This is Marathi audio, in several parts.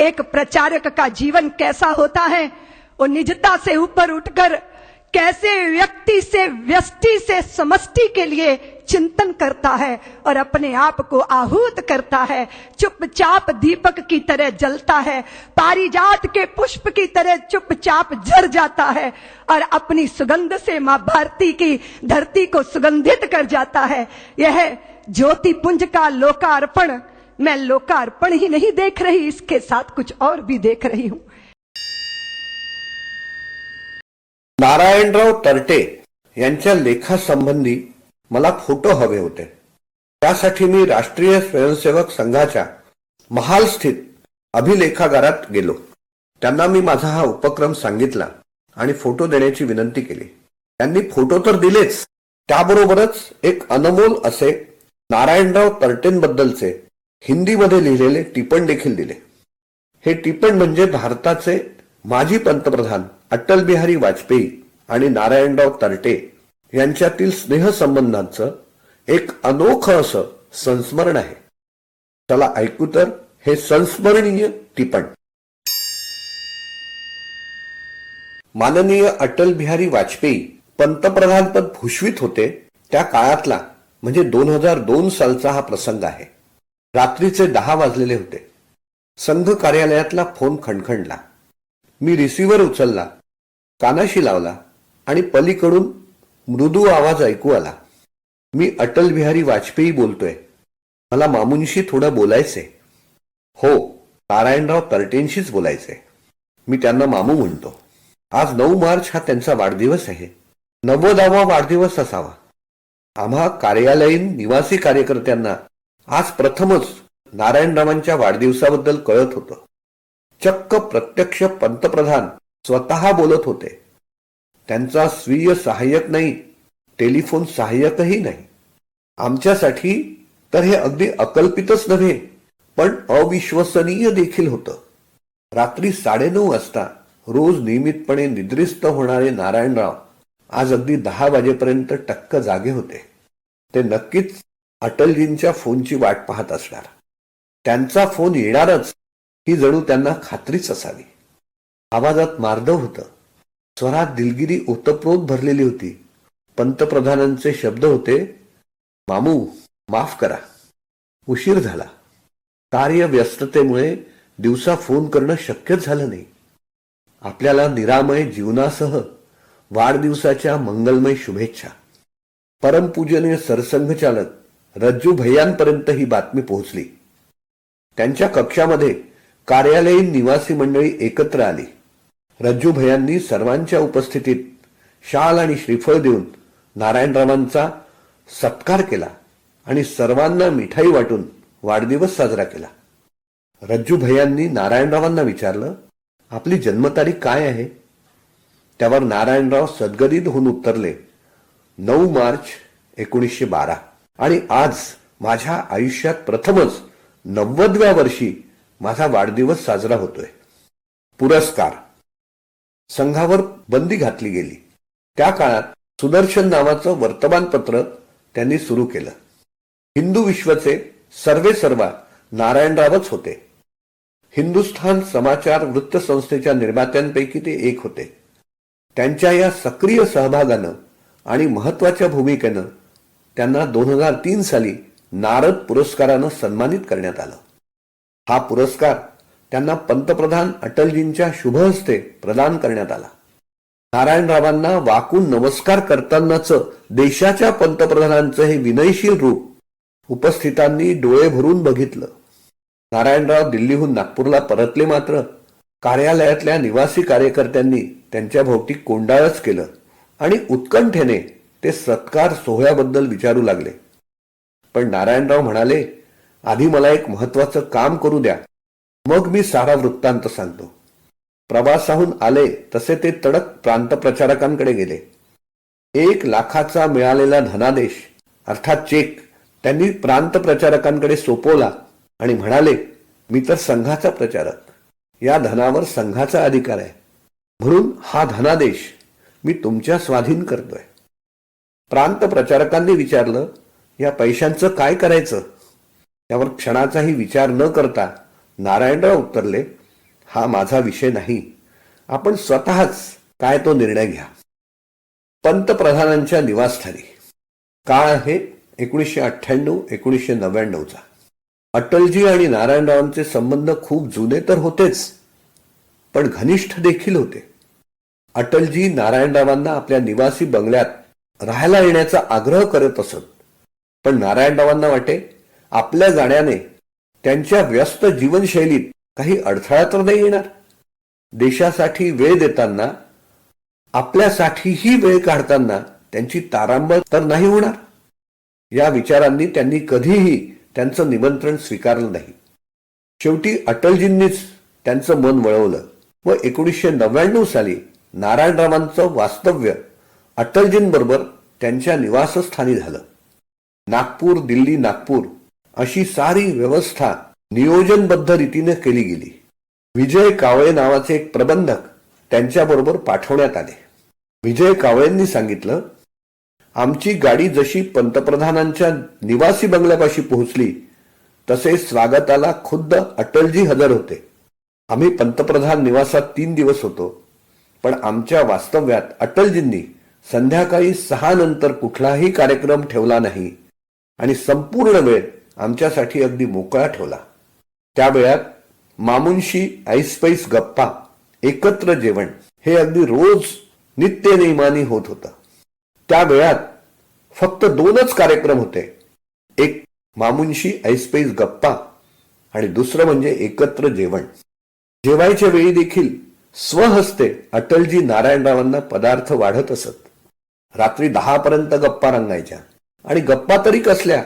एक प्रचारक का जीवन कैसा होता है? वो निजता से ऊपर उठकर कैसे व्यक्ति से व्यष्टि से समष्टि के लिए चिंतन करता है और अपने आप को आहूत करता है, चुपचाप दीपक की तरह जलता है, पारिजात के पुष्प की तरह चुपचाप जर जाता है और अपनी सुगंध से माँ भारती की धरती को सुगंधित कर जाता है। यह ज्योति पुंज का लोकार्पण मैं लोकार्पण ही नहीं देख रही इसके साथ कुछ और भी देख रही हूं। नारायणराव तरटे यांच्या लेखासंबंधी मला फोटो हवे होते. त्यासाठी मी राष्ट्रीय स्वयंसेवक संघाच्या महाल स्थित अभिलेखागारात गेलो. त्यांना मी माझा हा उपक्रम सांगितला आणि फोटो देण्याची विनंती केली. त्यांनी फोटो तर दिलेच त्याबरोबरच एक अनमोल असे नारायणराव तरटेंबद्दलचे हिंदीमध्ये लिहिलेले टिपण देखील दिले. हे टिपण म्हणजे भारताचे माजी पंतप्रधान अटल बिहारी वाजपेयी आणि नारायणराव तरटे यांच्यातील स्नेहसंबंधांचं एक अनोखं असं संस्मरण आहे. चला ऐकू तर हे संस्मरणीय टिपण. माननीय अटल बिहारी वाजपेयी पंतप्रधानपद भूषवित होते त्या काळातला म्हणजे दोन हजार दोन सालचा हा प्रसंग आहे. रात्रीचे दहा वाजलेले होते. संघ कार्यालयातला फोन खणखणला. मी रिसिव्हर उचलला कानाशी लावला आणि पलीकडून मृदू आवाज ऐकू आला. मी अटल बिहारी वाजपेयी बोलतोय. मला मामूंशी थोडं बोलायचंय. हो नारायणराव तरटेंशीच बोलायचंय. मी त्यांना मामू म्हणतो. आज नऊ मार्च हा त्यांचा वाढदिवस आहे. नव्वदावा वाढदिवस असावा. आम्हा कार्यालयीन निवासी कार्यकर्त्यांना आज प्रथमच नारायणरावांच्या वाढदिवसाबद्दल कळत होतं. चक्क प्रत्यक्ष पंतप्रधान स्वतः बोलत होते. त्यांचा स्वीय सहाय्यक नाही टेलिफोन सहाय्यकही नाही. आमच्यासाठी तर हे अगदी अकल्पितच नव्हे पण अविश्वसनीय देखील होतं. रात्री साडेनऊ वाजता रोज नियमितपणे निद्रिस्त होणारे नारायणराव आज अगदी दहा वाजेपर्यंत टक्क जागे होते. ते नक्कीच अटलजींच्या फोनची वाट पाहत असणार. त्यांचा फोन येणारच ही जणू त्यांना खात्रीच असावी. आवाजात मार्दव होतं. स्वरात दिलगिरी ओतप्रोत भरलेली होती. पंतप्रधानांचे शब्द होते मामू माफ करा. उशीर झाला. कार्य व्यस्ततेमुळे दिवसा फोन करणं शक्यच झालं नाही. आपल्याला निरामय जीवनासह वाढदिवसाच्या मंगलमय शुभेच्छा. परमपूजनीय सरसंघचालक रज्जू भैयांपर्यंत ही बातमी पोहोचली. त्यांच्या कक्षामध्ये कार्यालयीन निवासी मंडळी एकत्र आली. रज्जू भैयांनी सर्वांच्या उपस्थितीत शाल आणि श्रीफळ देऊन नारायणरावांचा सत्कार केला आणि सर्वांना मिठाई वाटून वाढदिवस साजरा केला. रज्जू भैयांनी नारायणरावांना विचारलं आपली जन्मतारीख काय आहे? त्यावर नारायणराव सद्गदित होऊन उत्तरले नऊ मार्च एकोणीसशे बारा. आणि आज माझ्या आयुष्यात प्रथमच नव्वदव्या वर्षी माझा वाढदिवस साजरा होतोय. पुरस्कार. संघावर बंदी घातली गेली. त्या काळात सुदर्शन नावाचं वर्तमानपत्र त्यांनी सुरू केलं. हिंदू विश्वचे सर्वे सर्वा नारायणरावच होते. हिंदुस्थान समाचार वृत्तसंस्थेच्या निर्मात्यांपैकी ते एक होते. त्यांच्या या सक्रिय सहभागानं आणि महत्त्वाच्या भूमिकेनं त्यांना दोन हजार तीन साली नारद पुरस्कारानं सन्मानित करण्यात आलं. हा पुरस्कार त्यांना पंतप्रधान अटलजींच्या शुभहस्ते प्रदान करण्यात आला. नारायणरावांना वाकून नमस्कार करतानाच देशाच्या पंतप्रधानांचं हे विनयशील रूप उपस्थितांनी डोळे भरून बघितलं. नारायणराव दिल्लीहून नागपूरला परतले मात्र कार्यालयातल्या निवासी कार्यकर्त्यांनी त्यांच्या भोवती कोंडाळच केलं आणि उत्कंठेने ते सत्कार सोहळ्याबद्दल विचारू लागले. पण नारायणराव म्हणाले आधी मला एक महत्वाचं काम करू द्या. मग मी सारा वृत्तांत सांगतो. प्रवासाहून आले तसे ते तडक प्रांत प्रचारकांकडे गेले. एक लाखाचा मिळालेला धनादेश अर्थात चेक त्यांनी प्रांत प्रचारकांकडे सोपवला आणि म्हणाले मी तर संघाचा प्रचारक. या धनावर संघाचा अधिकार आहे. म्हणून हा धनादेश मी तुमच्या स्वाधीन करतोय. प्रांत प्रचारकांनी विचारलं या पैशांचं काय करायचं? त्यावर क्षणाचाही विचार न करता नारायणराव उत्तरले हा माझा विषय नाही. आपण स्वतःच काय तो निर्णय घ्या. पंतप्रधानांच्या निवासस्थानी. काळ आहे एकोणीसशे अठ्ठ्याण्णव एकोणीसशे नव्याण्णवचा अटलजी आणि नारायणरावांचे संबंध खूप जुने तर होतेच पण घनिष्ठ देखील होते. अटलजी नारायणरावांना आपल्या निवासी बंगल्यात राहायला येण्याचा आग्रह करत असत. पण नारायणरावांना वाटे आपल्या जाण्याने त्यांच्या व्यस्त जीवनशैलीत काही अडथळा तर नाही येणार. देशासाठी वेळ देताना आपल्यासाठीही वेळ काढताना त्यांची तारांबळ तर नाही होणार. या विचारांनी त्यांनी कधीही त्यांचं निमंत्रण स्वीकारलं नाही. शेवटी अटलजींनीच त्यांचं मन वळवलं व एकोणीसशे नव्याण्णव साली नारायणरावांचं वास्तव्य अटलजींबरोबर त्यांच्या निवासस्थानी झालं. नागपूर दिल्ली नागपूर अशी सारी व्यवस्था नियोजनबद्ध रीतीने केली गेली. विजय कावळे नावाचे एक प्रबंधक त्यांच्याबरोबर पाठवण्यात आले. विजय कावळेंनी सांगितलं आमची गाडी जशी पंतप्रधानांच्या निवासी बंगल्यापाशी पोहोचली तसे स्वागताला खुद्द अटलजी हजर होते. आम्ही पंतप्रधान निवासात तीन दिवस होतो पण आमच्या वास्तव्यात अटलजींनी संध्याकाळी सहा नंतर कुठलाही कार्यक्रम ठेवला नाही. आणि संपूर्ण वेळ आमच्यासाठी अगदी मोकळा ठेवला. त्या वेळात मामुंशी ऐसपैस गप्पा एकत्र जेवण हे अगदी रोज नित्य नेमानी होत होतं. त्या वेळात फक्त दोनच कार्यक्रम होते. एक मामुंशी ऐसपैस गप्पा आणि दुसरं म्हणजे एकत्र जेवण. जेवायच्या वेळी देखील स्वहस्ते अटलजी नारायणरावांना पदार्थ वाढत असत. रात्री दहा पर्यंत गप्पा रंगायच्या. आणि गप्पा तरी कसल्या?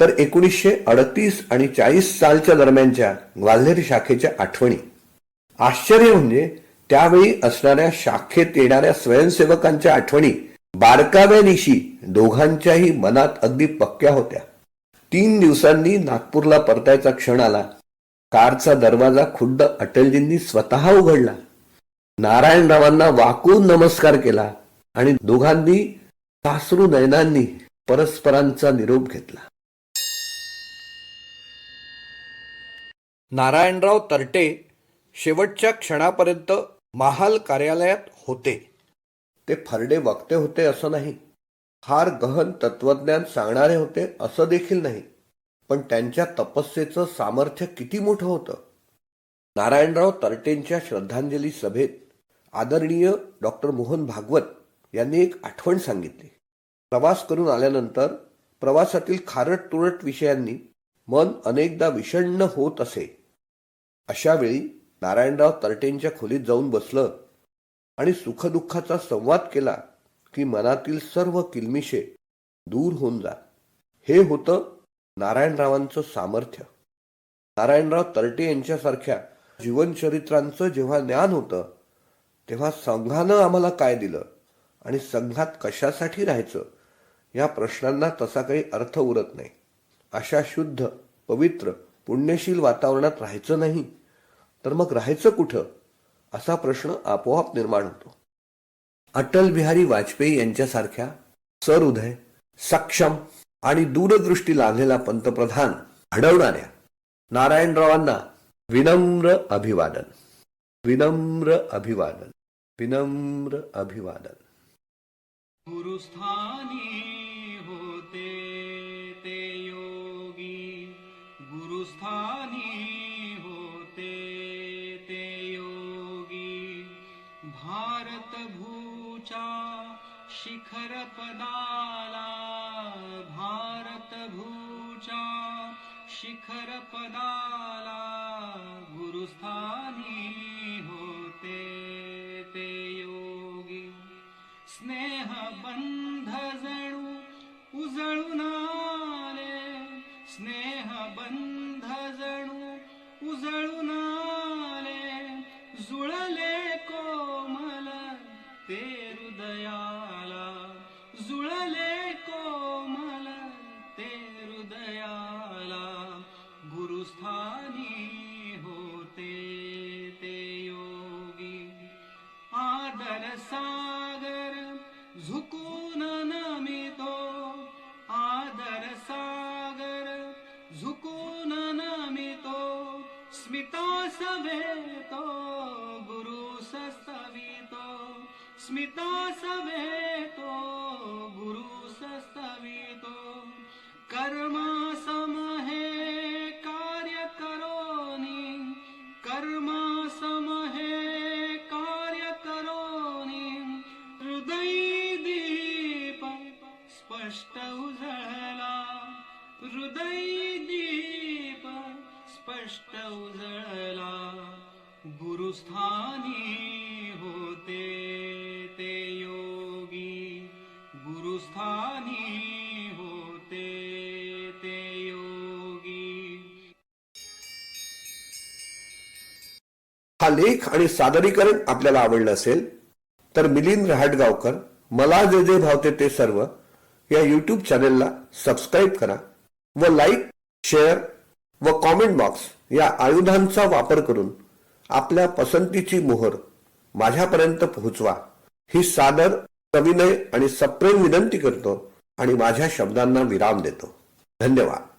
तर एकोणीसशे अडतीस आणि चाळीस सालच्या दरम्यानच्या ग्वाल्हेर शाखेच्या आठवणी. आश्चर्य म्हणजे त्यावेळी असणाऱ्या शाखेत येणाऱ्या स्वयंसेवकांच्या आठवणी बारकाव्यानिशी दोघांच्याही मनात अगदी पक्क्या होत्या. तीन दिवसांनी नागपूरला परतायचा क्षण आला. कारचा दरवाजा खुद्द अटलजींनी स्वतः उघडला. नारायणरावांना वाकून नमस्कार केला. आणि दोघांनी सासरू नयनांनी परस्परांचा निरोप घेतला. नारायणराव तरटे शेवटच्या क्षणापर्यंत महाल कार्यालयात होते. ते फरडे वक्ते होते असं नाही. फार गहन तत्वज्ञान सांगणारे होते असं देखील नाही. पण त्यांच्या तपस्येचं सामर्थ्य किती मोठं होतं. नारायणराव तरटेंच्या श्रद्धांजली सभेत आदरणीय डॉक्टर मोहन भागवत यांनी एक आठवण सांगितली. प्रवास करून आल्यानंतर प्रवासातील खारट तुरट विषयांनी मन अनेकदा विषण्ण होत असे. अशा वेळी नारायणराव तरटेंच्या खोलीत जाऊन बसलं आणि सुखदुःखाचा संवाद केला की मनातील सर्व किलमिशे दूर होऊन जात हे होतं नारायणरावांचं सामर्थ्य. नारायणराव तरटे यांच्यासारख्या जीवनचरित्रांचं जेव्हा ज्ञान होतं तेव्हा संघानं आम्हाला काय दिलं? आणि संघात कशासाठी राहायचं? या प्रश्नांना तसा काही अर्थ उरत नाही. अशा शुद्ध पवित्र पुण्यशील वातावरणात राहायचं नाही. तर मग राहायचं कुठं? असा प्रश्न आपोआप निर्माण होतो. अटल बिहारी वाजपेयी यांच्यासारख्या सहृदय सक्षम आणि दूरदृष्टी लाभलेला पंतप्रधान घडवणाऱ्या नारायणरावांना विनम्र अभिवादन. विनम्र अभिवादन. विनम्र अभिवादन. गुरुस्थानी होते ते योगी। गुरुस्थानी होते ते योगी। भारत भूचा शिखरपदाला। भारत भूचा शिखरपदाला गुरुस्थानी स्नेह बंध जणू उजळून आले. स्नेह बंध जणू उजळून आले. जुळले कोमल ते हृदयाला. जुळले स्मितो समेतो गुरु सस्तवितो स्मितो समेतो गुरु सस्तवितो कर्मा हा लेख आणि सादरीकरण आपल्याला आवडलं असेल तर मिलिंद रहाटगावकर मला जे जे भावते ते सर्व या युट्यूब चॅनेलला सबस्क्राईब करा व लाईक शेअर व कॉमेंट बॉक्स या आयुधांचा वापर करून आपल्या पसंतीची मोहर माझ्यापर्यंत पोहोचवा. ही सादर सविनय आणि सप्रेम विनंती करतो आणि माझ्या शब्दांना विराम देतो. धन्यवाद.